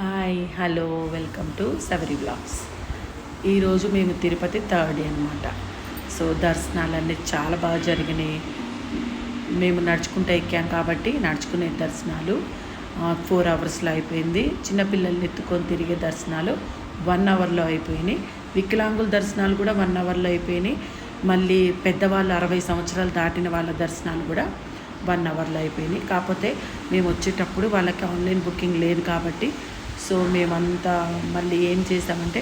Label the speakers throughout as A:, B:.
A: Hi hello welcome to Savari vlogs. ఈరోజు మేము Tirupati third day అనమాట సో దర్శనాలన్నీ చాలా బాగా జరిగినాయి. మేము నడుచుకుంటూ ఎక్కాం కాబట్టి నడుచుకునే దర్శనాలు ఫోర్ అవర్స్లో అయిపోయింది. చిన్నపిల్లల్ని ఎత్తుకొని తిరిగే దర్శనాలు వన్ అవర్లో అయిపోయినాయి. వికలాంగుల దర్శనాలు కూడా వన్ అవర్లో అయిపోయినాయి. మళ్ళీ పెద్దవాళ్ళు అరవై సంవత్సరాలు దాటిన వాళ్ళ దర్శనాలు కూడా వన్ అవర్లో అయిపోయినాయి. కాకపోతే మేము వచ్చేటప్పుడు వాళ్ళకి ఆన్లైన్ బుకింగ్ లేదు కాబట్టి సో మేమంతా మళ్ళీ ఏం చేసామంటే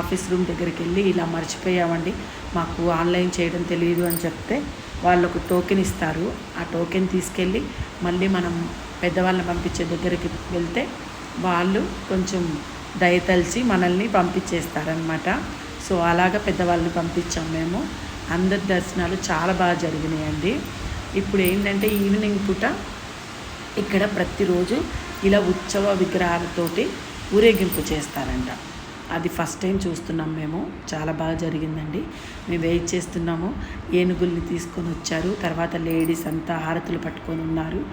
A: ఆఫీస్ రూమ్ దగ్గరికి వెళ్ళి ఇలా మర్చిపోయామండి. మాకు ఆన్లైన్ చేయడం తెలియదు అని చెప్తే వాళ్ళు ఒక టోకెన్ ఇస్తారు. ఆ టోకెన్ తీసుకెళ్ళి మళ్ళీ మనం పెద్దవాళ్ళని పంపించే దగ్గరికి వెళ్తే వాళ్ళు కొంచెం దయతలిచి మనల్ని పంపించేస్తారనమాట సో అలాగ పెద్దవాళ్ళని పంపించాం మేము. అందరి దర్శనాలు చాలా బాగా జరిగినాయండి. ఇప్పుడు ఏంటంటే ఈవినింగ్ పూట ఇక్కడ ప్రతిరోజు ఇలా ఉత్సవ విగ్రహాలతోటి ఊరేగింపు చేస్తారంట. అది ఫస్ట్ టైం చూస్తున్నాం మేము. చాలా బాగా జరిగిందండి. మేము వెయిట్ చేస్తున్నాము. ఏనుగుల్ని తీసుకొని వచ్చారు. తర్వాత లేడీస్ అంతా హారతులు పట్టుకొని ఉన్నారు.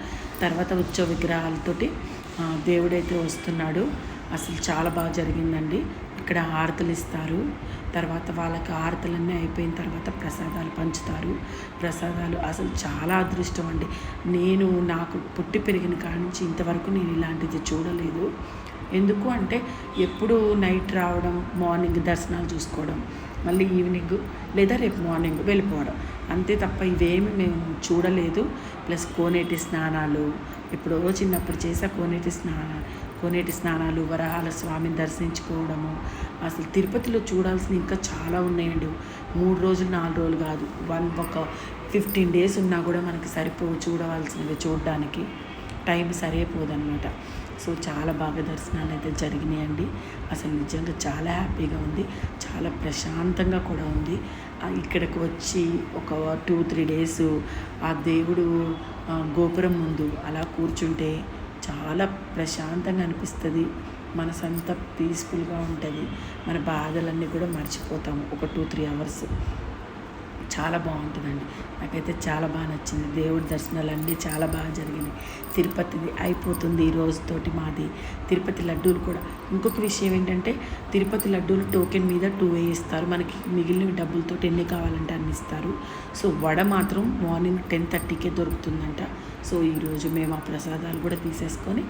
A: తర్వాత ఉత్సవ విగ్రహాలతోటి దేవుడైతే వస్తున్నాడు. అసలు చాలా బాగా జరిగిందండి. ఇక్కడ హారతులు ఇస్తారు. తర్వాత వాళ్ళకి హారతులన్నీ అయిపోయిన తర్వాత ప్రసాదాలు పంచుతారు. ప్రసాదాలు అసలు చాలా అదృష్టం అండి. నేను నాకు పుట్టి పెరిగిన కాడ నుంచి ఇంతవరకు నేను ఇలాంటిది చూడలేదు. ఎందుకు అంటే ఎప్పుడు నైట్ రావడం మార్నింగ్ దర్శనాలు చూసుకోవడం మళ్ళీ ఈవినింగ్ లేదా రేపు మార్నింగ్ వెళ్ళిపోవడం. అంతే తప్ప ఇవేమి మేము చూడలేదు. ప్లస్ కోనేటి స్నానాలు ఎప్పుడో చిన్నప్పుడు చేసా కోనేటి స్నానాలు కోనేటి స్నానాలు వరహాల స్వామిని దర్శించుకోవడము. అసలు తిరుపతిలో చూడాల్సిన ఇంకా చాలా ఉన్నాయండి. మూడు రోజులు నాలుగు రోజులు కాదు. వన్ ఒక ఫిఫ్టీన్ డేస్ ఉన్నా కూడా మనకి సరిపో చూడవలసినవి చూడడానికి. టైం సరిపోదన్నమాట. సో చాలా బాగా దర్శనాలు అయితే జరిగినాయండి. అసలు నిజంగా చాలా హ్యాపీగా ఉంది. చాలా ప్రశాంతంగా కూడా ఉంది. ఇక్కడికి వచ్చి ఒక టూ త్రీ డేస్ ఆ దేవుడు గోపురం ముందు అలా కూర్చుంటే చాలా ప్రశాంతంగా అనిపిస్తుంది. మనసంతా పీస్ఫుల్గా ఉంటుంది. మన బాధలన్నీ కూడా మర్చిపోతాము ఒక టూ త్రీ అవర్స్. చాలా బాగుంటుందండి. నాకైతే చాలా బాగా నచ్చింది. దేవుడి దర్శనాలు అన్నీ చాలా బాగా జరిగినాయి. తిరుపతిది అయిపోతుంది ఈ రోజుతోటి మాది. తిరుపతి లడ్డూలు కూడా. ఇంకొక విషయం ఏంటంటే తిరుపతి లడ్డూలు టోకెన్ మీద టూ వేయిస్తారు మనకి మిగిలిన డబ్బులతో ఎన్ని కావాలంటే అన్ని ఇస్తారు. సో వడ మాత్రం మార్నింగ్ టెన్ థర్టీకే దొరుకుతుందంట. సో ఈరోజు మేము ఆ ప్రసాదాలు కూడా తీసేసుకొని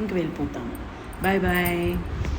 A: ఇంక వెళ్ళిపోతాము. Bye bye.